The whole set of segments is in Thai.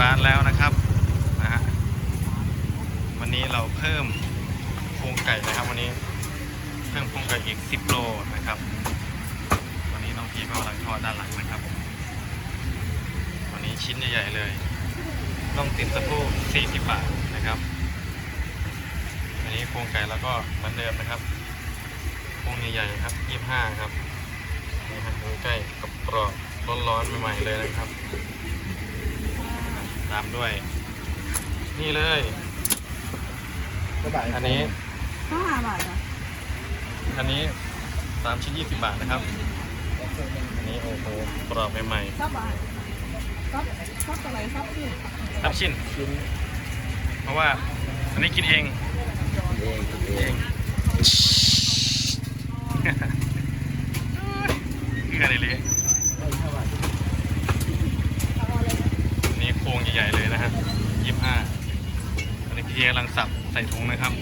ร้านแล้วนะครับนะฮะวันนี้เราเพิ่มโครงไก่นะครับ วันนี้เพิ่มโครงไก่อีก 10 โลนะครับ วันนี้น้องพีก็กำลังทอดด้านหลังนะครับ วันนี้ชิ้นใหญ่ๆเลยต้องติดสะโพก40 บาทนะครับอันนี้โครงไก่แล้วก็เหมือนเดิมนะครับโครงใหญ่ๆครับ 25 ครับนี่ครับดูใกล้กับกรอบร้อนๆใหม่ๆเลยนะครับ ตามด้วย นี่เลยอันนี้ห้าบาทอะอันนี้สามชิ้น20บาทนะครับ อันนี้โอ้โหกรอบใหม่ซับบาทซับซับอะไรซับที่ๆครับชิ้นเพราะว่า อันนี้กินเองเองเอเอง งเงื่อนเลยอันนี้โครงใหญ่ๆเลยนะฮะยี่ห้า อันนี้พี่กำลังสับใส่ถุงนะครับ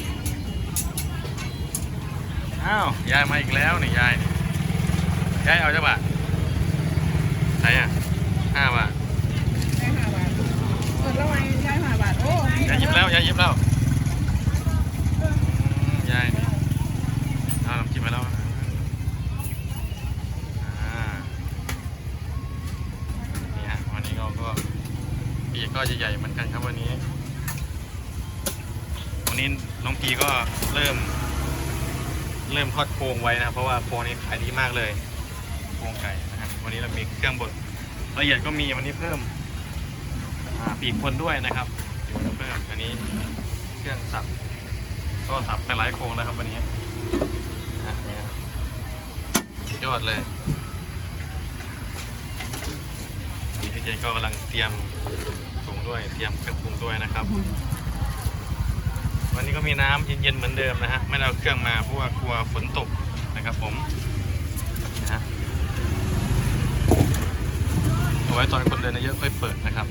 อ้าว ยายมาอีกแล้วนี่ยายนี่ยายเอาจ้าบาทใช่อะห้าบาทได้ห้าบาทเปิดแล้วไงได้ห้าบาท โอ้ยายหยิบแล้ว ยายหยิบแล้วอืมยายนี่เอาน้ำจิ้มไปแล้วอ่านี่ฮะวันนี้เราก็ปีกก็ใหญ่ๆเหมือนกันครับวันนี้ นนี้น้องพีก็เริ่ม เริ่มทอดโครงไว้นะครับเพราะว่าโครงนี้ขายดีมากเลยโครงไก่นะครับวันนี้เรามีเครื่องบดละเอียดก็มีวันนี้เพิ่มปีกคนด้วยนะครับเดี๋ยวเราเพิ่มอันนี้เครื่องสับก็สับไปหลายโครงแล้วครับวันนี้นยอดเลยพี่เจนก็กำลังเตรียมถุงด้วย เตรียมเครื่องปรุงด้วยนะครับ วันนี้ก็มีน้ำเย็นๆเหมือนเดิมนะฮะไม่เอาเครื่องมาเพราะว่ากลัวฝนตกนะครับผมนะฮะเอาไว้ตอนคนเดินเยอะค่อยเปิดนะครับ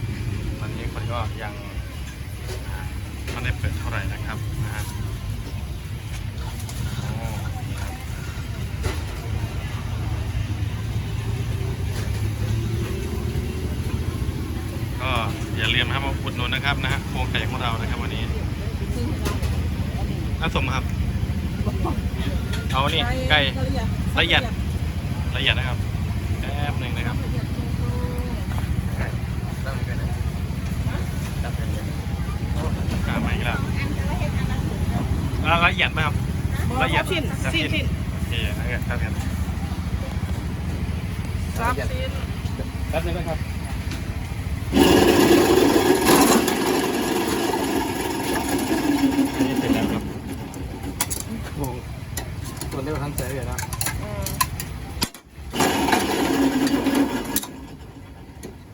ตอนนี้คนก็ยังไม่ได้เปิดเท่าไหร่นะครับนะฮะก็อย่าลืมนะครับมาอุดหนุนนะครับนะฮะโครงไก่ของเรานะครับวันนี้ น้ำส้มครับ เอานี่ไก่ละเอียดละเอียดนะครับแป๊บหนึ่งนะครับตั้งกันนะตั้งกันเลยกามาอีกแล้วแล้วละเอียดไหมครับละเอียดชิ้นครับชิ้นชิ้นโอเคละเอียดครับกันซับชิ้นแป๊บนึงนะครับ อันนี้เสร็จแล้วครับ โอ้ส่วนเร็วทัน ใจเลยนะอืม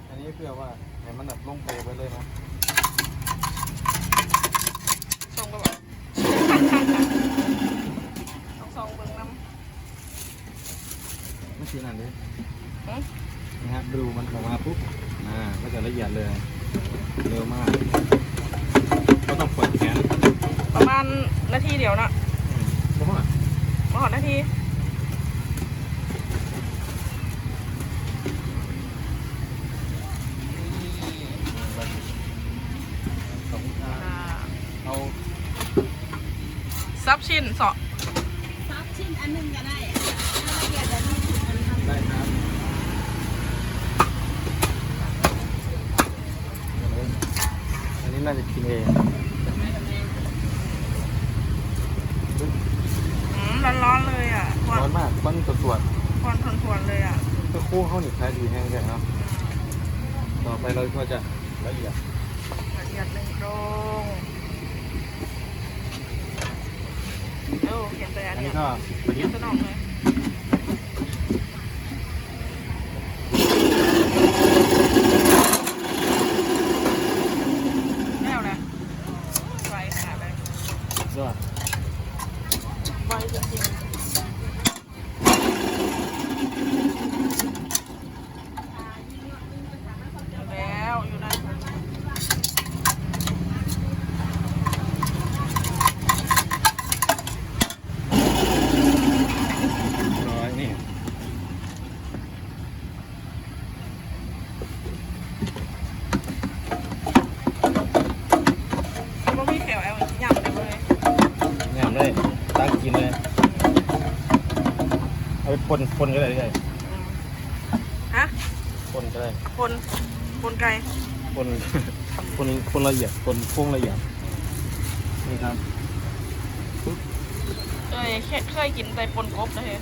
อันนี้เพื่อว่าให้มันแบบลงไปไปเลยนะส่งไปบอกต้องส่งเบิ่งน้ไม่ใช่นั่นเลยำหืมนะฮะดูมันออกมาปุ๊บอ่าก็จะละเอียดเลยเร็วมาก ก็ต้องปล่อยแขนประมาณนาทีเดียวนะ เพราะว่า มา หอดนาทีสองอ่าอ่าเอาซับชิ้นสองซับชิ้นอันหนึงก็ได้ถ้าละเอียดแบบนี้อันทำได้ครับอันนี้น่าจะกินเองอืม ร้อนๆเลยอะควันร้อนมากควันสวดควันทวนๆเลยอะๆก็คู่เข้าหนึ่งคล้ายดีแห้งใช่ครับต่อไปเราก็จะละเอียดละเอียดหนึ่งตรงโอ้เห็นแต่อันอันเนี้นี้ยก็วันเห็นี้นสนองเลย แล้วอยู่นะร้อยนี่มันมีแขวแอลยำเลย งามเลย ตั้งกินเลย นคนคนก็ได้ได้ฮะคนก็ได้คนคนไก่คนคนคนละเอียดคนโค้งละเอียดนี่ครับเคยแค่เคยกินแต่ปนกบนะเฮ้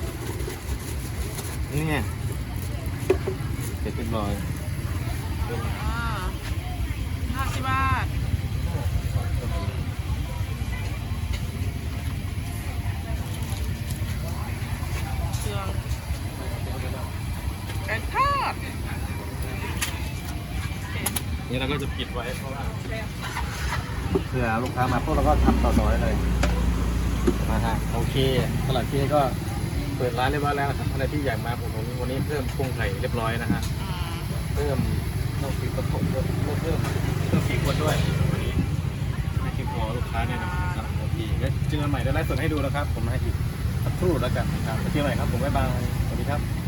นี่ไงเสร็จเรียบร้อยอ่าห้าสิบบาทเครื่องไก่ทอด นี่เราก็จะปิดไว้เพราะว่าเผื่อลูกค้ามาพวกเราก็ทำต่อๆได้เลยนะฮะโอเคสลัดที่ก็เปิดร้านเรียบร้อยแล้วนะครับอะไรที่อยากมาผมวันนี้เพิ่มกุ้งไข่เรียบร้อยนะฮะเพิ่มต้องฟีกระทบเพิ่มเพิ่มเพิ่มเพิ่มฟีคนด้วยวันนี้ให้ที่พอลูกค้าแน่นอนครับโอเคงั้นเจอกันใหม่ได้ไลฟ์สดให้ดูนะครับ ผมให้อีกสักครู่แล้วกันนะครับเจอกันใหม่ครับผมบ๊ายบายสวัสดีครับ